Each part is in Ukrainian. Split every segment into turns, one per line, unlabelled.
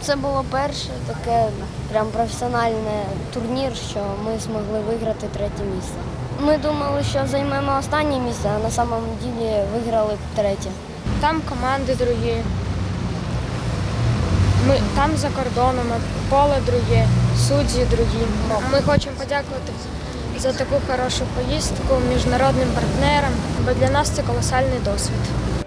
Це було перше таке прям професіональне турнір, що ми змогли виграти третє місце. Ми думали, що займемо останнє місце, а на самому ділі виграли третє.
Там команди другі. Ми там за кордоном, поле друге, судді другі. Ми хочемо подякувати за таку хорошу поїздку міжнародним партнерам, бо для нас це колосальний досвід.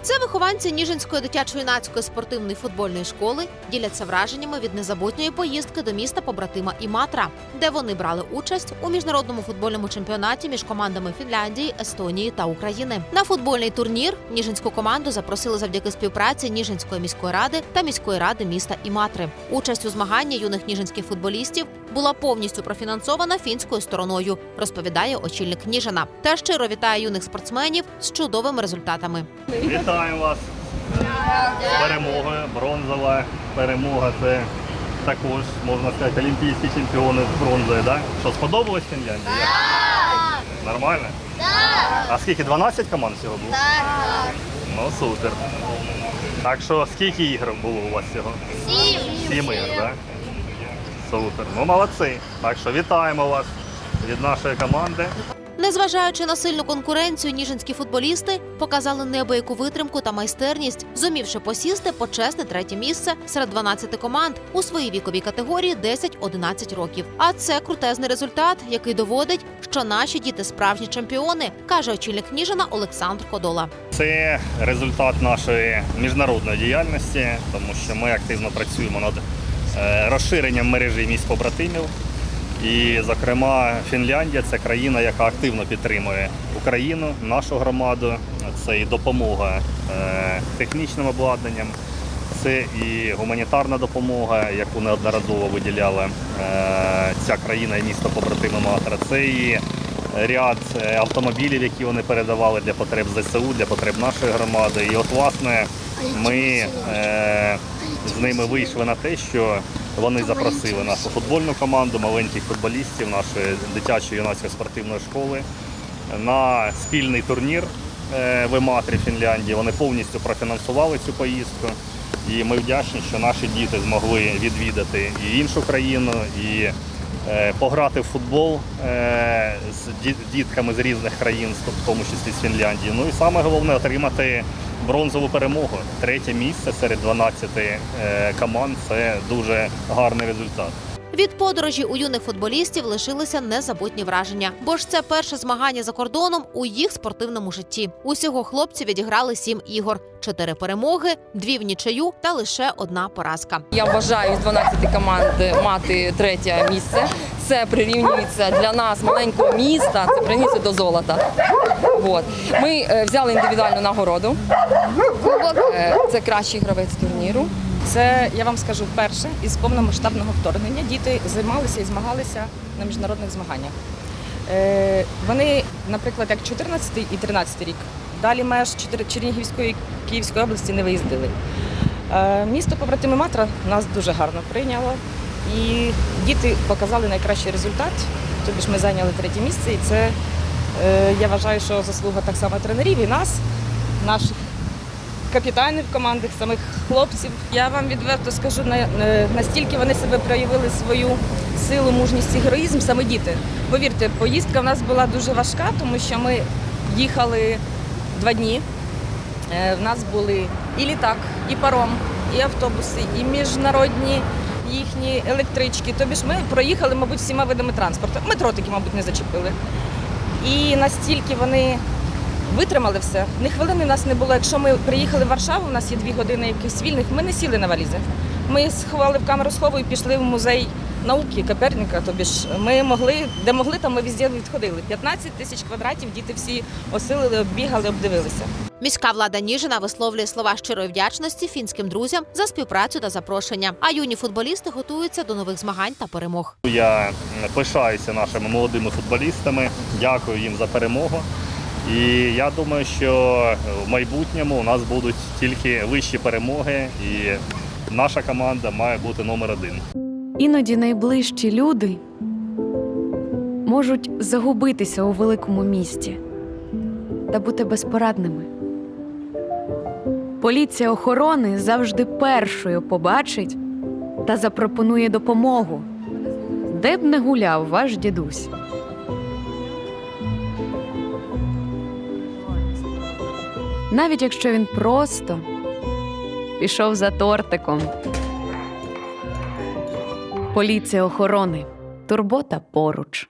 Це вихованці Ніжинської дитячо-юнацької спортивної футбольної школи діляться враженнями від незабутньої поїздки до міста побратима Іматра, де вони брали участь у міжнародному футбольному чемпіонаті між командами Фінляндії, Естонії та України. На футбольний турнір ніжинську команду запросили завдяки співпраці Ніжинської міської ради та міської ради міста Іматри. Участь у змаганні юних ніжинських футболістів була повністю профінансована фінською стороною, розповідає очільник Ніжина. Та щиро вітає юних спортсменів з чудовими результатами.
Вітаю вас з перемогою. Бронзова перемога. Це також, можна сказати, олімпійські чемпіони з бронзою. Да? Що, сподобалось Фінляндія? Так! Нормально? Так! А скільки? 12 команд всього було? Так! Ну супер. Так що скільки ігор було у вас всього? Сім. Сім ігор, так? Супер. Ну молодці. Так що вітаємо вас від нашої команди.
Незважаючи на сильну конкуренцію, ніжинські футболісти показали неабияку витримку та майстерність, зумівши посісти почесне третє місце серед 12 команд у своїй віковій категорії 10-11 років. А це крутезний результат, який доводить, що наші діти справжні чемпіони, каже очільник Ніжина Олександр Кодола.
Це результат нашої міжнародної діяльності, тому що ми активно працюємо над е, розширенням мережі міст побратимів. І, зокрема, Фінляндія це країна, яка активно підтримує Україну, нашу громаду. Це і допомога е, технічним обладнанням, це і гуманітарна допомога, яку неодноразово виділяла е, ця країна і місто побратими Матра. Це і ряд е, автомобілів, які вони передавали для потреб ЗСУ, для потреб нашої громади. І от, власне, ми з ними вийшли на те, що вони запросили нашу футбольну команду, маленьких футболістів нашої дитячої юнацької спортивної школи на спільний турнір е, в Ематрі Фінляндії. Вони повністю профінансували цю поїздку. І ми вдячні, що наші діти змогли відвідати і іншу країну, і е, пограти в футбол е, з дітками з різних країн, в тому числі з Фінляндії. Ну і саме головне отримати бронзову перемогу. Третє місце серед 12 е, команд це дуже гарний результат.
Від подорожі у юних футболістів лишилися незабутні враження, бо ж це перше змагання за кордоном у їх спортивному житті. Усього хлопці відіграли сім ігор, чотири перемоги, дві в нічию та лише одна поразка.
Я вважаю з 12 команд мати третє місце. Це прирівнюється для нас маленького міста. Це прирівнюється до золота. От. Ми е, взяли індивідуальну нагороду. Е, це кращий гравець турніру.
Це я вам скажу вперше із повномасштабного вторгнення. Діти займалися і змагалися на міжнародних змаганнях. Е, вони, наприклад, як 14 і 13 рік, далі меж Чернігівської Київської області не виїздили. Місто побратими Матра нас дуже гарно прийняло. І діти показали найкращий результат. Тобі ж ми зайняли третє місце, і це е, я вважаю, що заслуга так само тренерів і нас, наших капітанів команди, самих хлопців. Я вам відверто скажу, на- е, настільки вони себе проявили свою силу, мужність і героїзм, саме діти. Повірте, поїздка в нас була дуже важка, тому що ми їхали два дні. Е, В нас були і літак, і паром, і автобуси, і міжнародні їхні електрички. Тобі ж ми проїхали, мабуть, всіма видами транспорту. Метро таки, мабуть, не зачепили. І настільки вони витримали все. Ні хвилини нас не було. Якщо ми приїхали в Варшаву, у нас є дві години якихось вільних, ми не сіли на валізи. Ми сховали в камеру схову і пішли в музей науки Коперника. Тобі ж ми могли, де могли, там ми везде відходили. 15 тисяч квадратів діти всі осилили, оббігали, обдивилися.
Міська влада Ніжина висловлює слова щирої вдячності фінським друзям за співпрацю та запрошення. А юні футболісти готуються до нових змагань та перемог.
Я пишаюся нашими молодими футболістами, дякую їм за перемогу. І я думаю, що в майбутньому у нас будуть тільки вищі перемоги, і наша команда має бути номер один.
Іноді найближчі люди можуть загубитися у великому місті та бути безпорадними. Поліція охорони завжди першою побачить та запропонує допомогу, де б не гуляв ваш дідусь. Навіть якщо він просто пішов за тортиком. Поліція охорони. Турбота поруч.